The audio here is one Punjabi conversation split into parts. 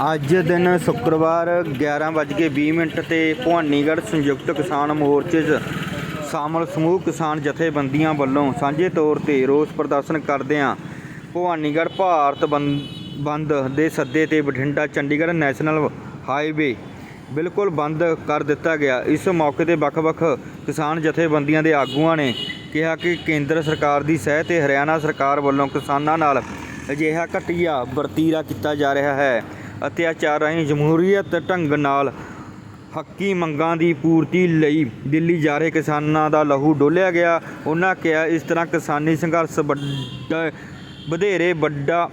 ਅੱਜ ਦਿਨ ਸ਼ੁੱਕਰਵਾਰ 11:20 ਮਿੰਟ ਤੇ ਭਵਾਨੀਗੜ੍ਹ ਸੰਯੁਕਤ ਕਿਸਾਨ ਮੋਰਚੇ 'ਚ ਸ਼ਾਮਲ ਸਮੂਹ ਕਿਸਾਨ ਜਥੇਬੰਦੀਆਂ ਵੱਲੋਂ ਸਾਂਝੇ ਤੌਰ ਤੇ ਰੋਸ ਪ੍ਰਦਰਸ਼ਨ ਕਰਦਿਆਂ ਭਵਾਨੀਗੜ੍ਹ ਭਾਰਤ ਬੰਦ ਬੰਦ ਦੇ ਸੱਦੇ ਤੇ ਬਠਿੰਡਾ ਚੰਡੀਗੜ੍ਹ ਨੈਸ਼ਨਲ ਹਾਈਵੇ ਬਿਲਕੁਲ ਬੰਦ ਕਰ ਦਿੱਤਾ ਗਿਆ। ਇਸ ਮੌਕੇ ਤੇ ਵੱਖ-ਵੱਖ ਕਿਸਾਨ ਜਥੇਬੰਦੀਆਂ ਦੇ ਆਗੂਆਂ ਨੇ ਕਿਹਾ ਕਿ ਕੇਂਦਰ ਸਰਕਾਰ ਦੀ ਸਹਿ ਤੇ ਹਰਿਆਣਾ ਸਰਕਾਰ ਵੱਲੋਂ ਕਿਸਾਨਾਂ ਨਾਲ ਅਜਿਹਾ ਘਟੀਆ ਵਰਤੀਰਾ ਕੀਤਾ ਜਾ ਰਿਹਾ ਹੈ। ਅਤਿਆਚਾਰ ਰਾਹੀਂ ਜਮਹੂਰੀਅਤ ਢੰਗ ਨਾਲ ਹੱਕੀ ਮੰਗਾਂ ਦੀ ਪੂਰਤੀ ਲਈ ਦਿੱਲੀ ਜਾ ਰਹੇ ਕਿਸਾਨਾਂ ਦਾ ਲਹੂ ਡੋਲਿਆ ਗਿਆ। ਉਹਨਾਂ ਕਿਹਾ, ਇਸ ਤਰ੍ਹਾਂ ਕਿਸਾਨੀ ਸੰਘਰਸ਼ ਵਧੇਰੇ ਵੱਡਾ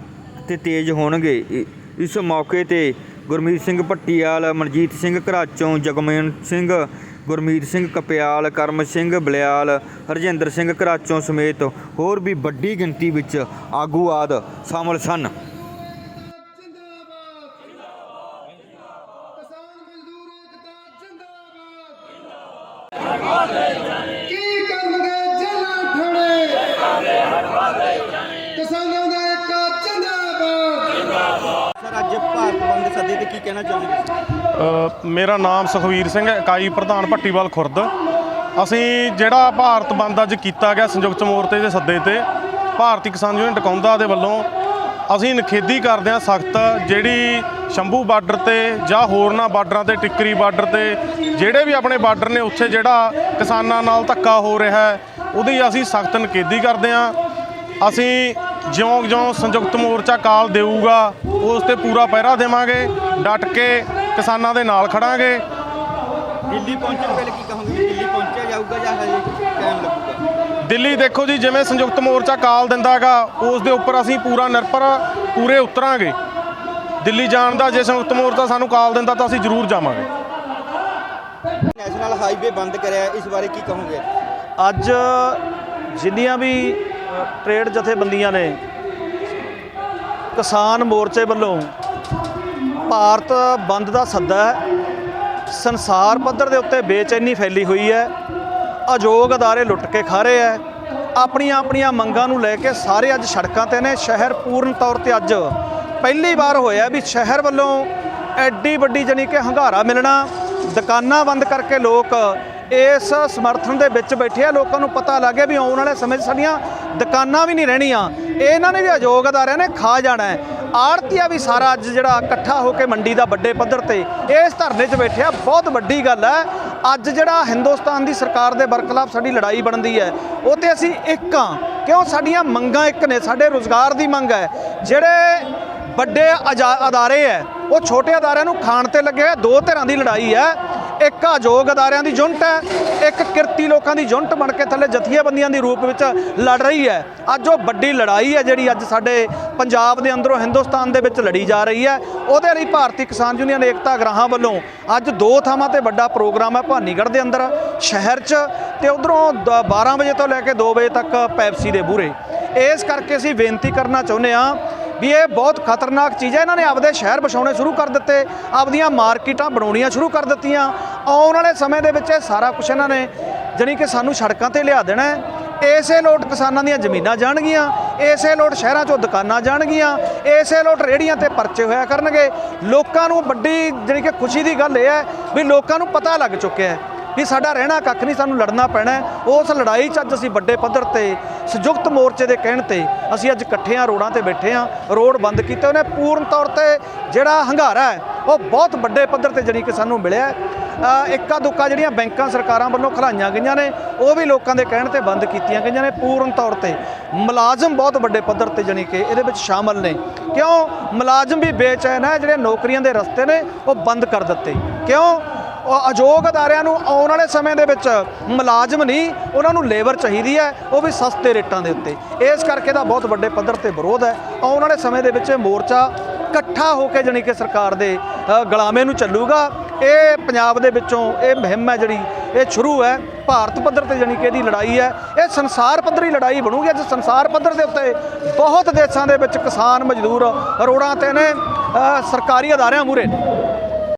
ਤੇ ਤੇਜ਼ ਹੋਣਗੇ। ਇਸ ਮੌਕੇ ਤੇ ਗੁਰਮੀਤ ਸਿੰਘ ਭੱਟੀਆਲ, ਮਨਜੀਤ ਸਿੰਘ ਘਰਾਚੋਂ ਜਗਮੇਨ ਸਿੰਘ, ਗੁਰਮੀਤ ਸਿੰਘ ਕਪਿਆਲ, ਕਰਮ ਸਿੰਘ ਬਲਿਆਲ, ਹਰਜਿੰਦਰ ਸਿੰਘ ਘਰਾਚੋਂ ਸਮੇਤ ਹੋਰ ਵੀ ਵੱਡੀ ਗਿਣਤੀ ਵਿੱਚ ਆਗੂ ਆਦ ਸ਼ਾਮਲ ਸਨ। ਅੱਜ ਭਾਰਤ ਬੰਦ ਸੱਦੇ ਤੇ ਕੀ ਕਹਿਣਾ ਚਾਹੁੰਦੇ ਮੇਰਾ ਨਾਮ ਸੁਖਵੀਰ ਸਿੰਘ ਹੈ, ਇਕਾਈ ਪ੍ਰਧਾਨ ਭੱਟੀਵਾਲ ਖੁਰਦ। ਅਸੀਂ ਜਿਹੜਾ ਭਾਰਤ ਬੰਦ ਅੱਜ ਕੀਤਾ ਗਿਆ ਸੰਯੁਕਤ ਮੋਰਚੇ ਦੇ ਸੱਦੇ ਤੇ ਭਾਰਤੀ ਕਿਸਾਨ ਯੂਨੀਅਨ ਟਕੌਂਦਾ ਦੇ ਵੱਲੋਂ ਅਸੀਂ ਨਖੇਦੀ ਕਰਦੇ ਹਾਂ ਸਖਤ ਜਿਹੜੀ ਸ਼ੰਭੂ ਬਾਰਡਰ ਤੇ ਜਾਂ ਹੋਰਨਾਂ ਬਾਰਡਰਾਂ ਤੇ ਟਿੱਕਰੀ ਬਾਰਡਰ ਤੇ ਜਿਹੜੇ ਵੀ ਆਪਣੇ ਬਾਰਡਰ ਨੇ ਉੱਥੇ ਜਿਹੜਾ ਕਿਸਾਨਾਂ ਨਾਲ ਧੱਕਾ ਹੋ ਰਿਹਾ ਹੈ ਉਹਦੀ ਅਸੀਂ ਸਖਤ ਨਖੇਦੀ ਕਰਦੇ ਹਾਂ। ਅਸੀਂ ਜਿਉਂ-ਜਿਉਂ ਸੰਯੁਕਤ ਮੋਰਚਾ ਕਾਲ ਦੇਊਗਾ ਉਸ ਤੇ ਪੂਰਾ ਪਹਿਰਾ ਦੇਵਾਂਗੇ ਡਟ ਕੇ ਕਿਸਾਨਾਂ ਦੇ ਨਾਲ ਖੜਾਂਗੇ। ਦਿੱਲੀ ਪਹੁੰਚਣ ਵੇਲੇ ਕੀ ਕਹੋਗੇ? ਦਿੱਲੀ ਪਹੁੰਚਿਆ ਜਾਊਗਾ ਜਾਂ ਹਜੇ ਟਾਈਮ ਲੱਗੂਗਾ? ਦਿੱਲੀ ਦੇਖੋ ਜੀ ਜਿਵੇਂ ਸੰਯੁਕਤ ਮੋਰਚਾ ਕਾਲ ਦਿੰਦਾ ਹੈਗਾ ਉਸ ਦੇ ਉੱਪਰ ਅਸੀਂ ਪੂਰਾ ਨਿਰਭਰ ਪੂਰੇ ਉਤਰਾਂਗੇ। ਦਿੱਲੀ ਜਾਣ ਦਾ ਜੇ ਸੰਯੁਕਤ ਮੋਰਚਾ ਸਾਨੂੰ ਕਾਲ ਦਿੰਦਾ ਤਾਂ ਅਸੀਂ ਜ਼ਰੂਰ ਜਾਵਾਂਗੇ। ਨੈਸ਼ਨਲ ਹਾਈਵੇ ਬੰਦ ਕਰਿਆ ਇਸ ਬਾਰੇ ਕੀ ਕਹੋਗੇ? ਅੱਜ ਜਿੰਨੀਆਂ ਵੀ ਟ੍ਰੇਡ ਜਥੇਬੰਦੀਆਂ ਨੇ ਕਿਸਾਨ ਮੋਰਚੇ ਵੱਲੋਂ ਭਾਰਤ ਬੰਦ ਦਾ ਸੱਦਾ ਹੈ। ਸੰਸਾਰ ਪੱਧਰ ਦੇ ਉੱਤੇ ਬੇਚੈਨੀ ਫੈਲੀ ਹੋਈ ਹੈ। ਅਯੋਗ ਅਦਾਰੇ ਲੁੱਟ ਕੇ ਖਾ ਰਹੇ ਹੈ। ਆਪਣੀਆਂ ਆਪਣੀਆਂ ਮੰਗਾਂ ਨੂੰ ਲੈ ਕੇ ਸਾਰੇ ਅੱਜ ਸੜਕਾਂ ਤੇ ਨੇ। ਸ਼ਹਿਰ ਪੂਰਨ ਤੌਰ ਤੇ ਅੱਜ ਪਹਿਲੀ ਵਾਰ ਹੋਇਆ ਵੀ ਸ਼ਹਿਰ ਵੱਲੋਂ ਐਡੀ ਵੱਡੀ ਜਾਣੀ ਕਿ ਹੰਗਾਰਾ ਮਿਲਣਾ। ਦੁਕਾਨਾਂ ਬੰਦ ਕਰਕੇ ਲੋਕ ਇਸ ਸਮਰਥਨ ਦੇ ਵਿੱਚ ਬੈਠੇ ਆ। ਲੋਕਾਂ ਨੂੰ ਪਤਾ ਲੱਗ ਗਿਆ ਵੀ ਆਉਣ ਵਾਲੇ ਸਮੇਂ 'ਚ ਸਾਡੀਆਂ ਦੁਕਾਨਾਂ ਵੀ ਨਹੀਂ ਰਹਿਣੀਆਂ। ਇਹਨਾਂ ਨੇ ਵੀ ਅਯੋਗ ਅਦਾਰਿਆਂ ਨੇ ਖਾ ਜਾਣਾ ਹੈ। ਆੜਤੀਆ ਵੀ ਸਾਰਾ ਅੱਜ ਜਿਹੜਾ ਇਕੱਠਾ ਹੋ ਕੇ ਮੰਡੀ ਦਾ ਵੱਡੇ ਪੱਧਰ ਤੇ ਇਸ ਧਰਨੇ 'ਚ ਬੈਠਿਆ, ਬਹੁਤ ਵੱਡੀ ਗੱਲ ਹੈ। ਅੱਜ ਜਿਹੜਾ ਹਿੰਦੁਸਤਾਨ ਦੀ ਸਰਕਾਰ ਦੇ ਬਰਖਲਾਫ ਸਾਡੀ ਲੜਾਈ ਬਣਦੀ ਹੈ, ਉਹ ਤੇ ਅਸੀਂ ਇੱਕ ਹਾਂ। ਕਿਉਂ? ਸਾਡੀਆਂ ਮੰਗਾਂ ਇੱਕ ਨੇ, ਸਾਡੇ ਰੋਜ਼ਗਾਰ ਦੀ ਮੰਗ ਹੈ। ਜਿਹੜੇ ਵੱਡੇ ਅਜਾ- ਅਦਾਰੇ ਹੈ, ਉਹ ਛੋਟੇ ਅਦਾਰਿਆਂ ਨੂੰ ਖਾਣ ਤੇ ਲੱਗੇ ਹੋਏ ਦੋ ਧਿਰਾਂ ਦੀ ਲੜਾਈ ਹੈ। ਇੱਕ ਅਯੋਗ ਅਦਾਰਿਆਂ ਦੀ ਜੁਨਟ ਹੈ, ਇੱਕ ਕਿਰਤੀ ਲੋਕਾਂ ਦੀ ਜੁਨਟ ਬਣ ਕੇ ਥੱਲੇ ਜਥੇਬੰਦੀਆਂ ਦੀ ਰੂਪ ਵਿੱਚ ਲੜ ਰਹੀ ਹੈ। ਅੱਜ ਉਹ ਵੱਡੀ ਲੜਾਈ ਹੈ ਜਿਹੜੀ ਅੱਜ ਸਾਡੇ ਪੰਜਾਬ ਦੇ ਅੰਦਰੋਂ ਹਿੰਦੁਸਤਾਨ ਦੇ ਵਿੱਚ ਲੜੀ ਜਾ ਰਹੀ ਹੈ। ਉਹਦੇ ਲਈ ਭਾਰਤੀ ਕਿਸਾਨ ਯੂਨੀਅਨ ਏਕਤਾ ਗ੍ਰਾਹਾਂ ਵੱਲੋਂ ਅੱਜ ਦੋ ਥਾਵਾਂ ਤੇ ਵੱਡਾ ਪ੍ਰੋਗਰਾਮ ਹੈ, ਭਾਨੀਗੜ੍ਹ ਦੇ ਅੰਦਰ, ਸ਼ਹਿਰ 'ਚ ਤੇ ਉਧਰੋਂ 12 ਵਜੇ ਤੋਂ ਲੈ ਕੇ 2 ਵਜੇ ਤੱਕ ਪੈਪਸੀ ਦੇ ਬੂਰੇ ਇਸ ਕਰਕੇ ਅਸੀਂ ਬੇਨਤੀ ਕਰਨਾ ਚਾਹੁੰਦੇ ਹਾਂ ਵੀ ਇਹ ਬਹੁਤ ਖਤਰਨਾਕ ਚੀਜ਼ ਹੈ। ਇਹਨਾਂ ਨੇ ਆਪਦੇ ਸ਼ਹਿਰ ਵਸਾਉਣੇ ਸ਼ੁਰੂ ਕਰ ਦਿੱਤੇ, ਆਪਦੀਆਂ ਮਾਰਕੀਟਾਂ ਬਣਾਉਣੀਆਂ ਸ਼ੁਰੂ ਕਰ ਦਿੱਤੀਆਂ। ਆਉਣ ਵਾਲੇ ਸਮੇਂ ਦੇ ਵਿੱਚ ਇਹ ਸਾਰਾ ਕੁਝ ਇਹਨਾਂ ਨੇ ਜਾਣੀ ਕਿ ਸਾਨੂੰ ਸੜਕਾਂ ਤੇ ਲਿਆ ਦੇਣਾ ਹੈ। ਇਸੇ ਲੋਟ ਕਿਸਾਨਾਂ ਦੀਆਂ ਜ਼ਮੀਨਾਂ ਜਾਣਗੀਆਂ, ਇਸੇ ਲੋਟ ਸ਼ਹਿਰਾਂ 'ਚੋਂ ਦੁਕਾਨਾਂ ਜਾਣਗੀਆਂ, ਇਸੇ ਲੋਟ ਰੇੜੀਆਂ ਤੇ ਪਰਚੇ ਹੋਇਆ ਕਰਨਗੇ। ਲੋਕਾਂ ਨੂੰ ਵੱਡੀ ਜਾਣੀ ਕਿ ਖੁਸ਼ੀ ਦੀ ਗੱਲ ਇਹ ਹੈ ਵੀ ਲੋਕਾਂ ਨੂੰ ਪਤਾ ਲੱਗ ਚੁੱਕਿਆ ਹੈ ਵੀ ਸਾਡਾ ਰਹਿਣਾ ਕੱਖ ਨਹੀਂ, ਸਾਨੂੰ ਲੜਨਾ ਪੈਣਾ ਉਸ ਲੜਾਈ 'ਚ ਅੱਜ ਅਸੀਂ ਵੱਡੇ ਪੱਧਰ ਤੇ ਸੰਯੁਕਤ ਮੋਰਚੇ ਦੇ ਕਹਿਣ ਤੇ ਅਸੀਂ ਅੱਜ ਇਕੱਠੇ ਹਾਂ, ਰੋਡਾਂ ਤੇ ਬੈਠੇ ਹਾਂ। ਰੋਡ ਬੰਦ ਕੀਤੇ ਉਹਨੇ ਪੂਰਨ ਤੌਰ ਤੇ ਜਿਹੜਾ ਹੰਗਾਰਾ ਹੈ, ਉਹ ਬਹੁਤ ਵੱਡੇ ਪੱਧਰ ਤੇ ਜਾਣੀ ਕਿ ਸਾਨੂੰ ਮਿਲਿਆ ਇੱਕਾ ਦੁੱਕਾ ਜਿਹੜੀਆਂ ਬੈਂਕਾਂ ਸਰਕਾਰਾਂ ਵੱਲੋਂ ਖਲਾਈਆਂ ਗਈਆਂ ਨੇ, ਉਹ ਵੀ ਲੋਕਾਂ ਦੇ ਕਹਿਣ ਤੇ ਬੰਦ ਕੀਤੀਆਂ ਗਈਆਂ ਨੇ। ਪੂਰਨ ਤੌਰ ਤੇ ਮੁਲਾਜ਼ਮ ਬਹੁਤ ਵੱਡੇ ਪੱਧਰ ਤੇ ਜਾਣੀ ਕਿ ਇਹਦੇ ਵਿੱਚ ਸ਼ਾਮਲ ਨੇ। ਕਿਉਂ? ਮੁਲਾਜ਼ਮ ਵੀ ਬੇਚੈਨ ਹੈ, ਜਿਹੜੇ ਨੌਕਰੀਆਂ ਦੇ ਰਸਤੇ ਨੇ, ਉਹ ਬੰਦ ਕਰ ਦਿੱਤੇ। ਕਿਉਂ? ਅਯੋਗ ਅਦਾਰਿਆਂ ਨੂੰ ਆਉਣ ਵਾਲੇ ਸਮੇਂ ਦੇ ਵਿੱਚ ਮੁਲਾਜ਼ਮ ਨਹੀਂ ਉਹਨਾਂ ਨੂੰ ਲੇਬਰ ਚਾਹੀਦੀ ਹੈ ਉਹ ਵੀ ਸਸਤੇ ਰੇਟਾਂ ਦੇ ਉੱਤੇ। ਇਸ ਕਰਕੇ ਦਾ ਬਹੁਤ ਵੱਡੇ ਪੱਧਰ ਤੇ ਵਿਰੋਧ ਹੈ। ਆਉਣ ਵਾਲੇ ਸਮੇਂ ਦੇ ਵਿੱਚ ਇਹ ਮੋਰਚਾ ਇਕੱਠਾ ਹੋ ਕੇ ਜਾਣੀ ਕਿ ਸਰਕਾਰ ਦੇ ਅ, ਗੁਲਾਮੇ ਨੂੰ ਚੱਲੂਗਾ। ਇਹ ਪੰਜਾਬ ਦੇ ਵਿੱਚੋਂ ਇਹ ਮੁਹਿੰਮ ਹੈ ਜਿਹੜੀ ਇਹ ਸ਼ੁਰੂ ਹੈ। ਭਾਰਤ ਪੱਧਰ ਤੇ ਜਾਣੀ ਕਿ ਇਹਦੀ ਲੜਾਈ ਹੈ। ਇਹ ਸੰਸਾਰ ਪੱਧਰੀ ਲੜਾਈ ਬਣੂਗੀ। ਅੱਜ ਸੰਸਾਰ ਪੱਧਰ ਦੇ ਉੱਤੇ ਬਹੁਤ ਦੇਸ਼ਾਂ ਦੇ ਵਿੱਚ ਕਿਸਾਨ ਮਜ਼ਦੂਰ ਰੋੜਾਂ ਤੇ ਨੇ। ਸਰਕਾਰੀ ਅਦਾਰਿਆਂ ਮੂਰੇ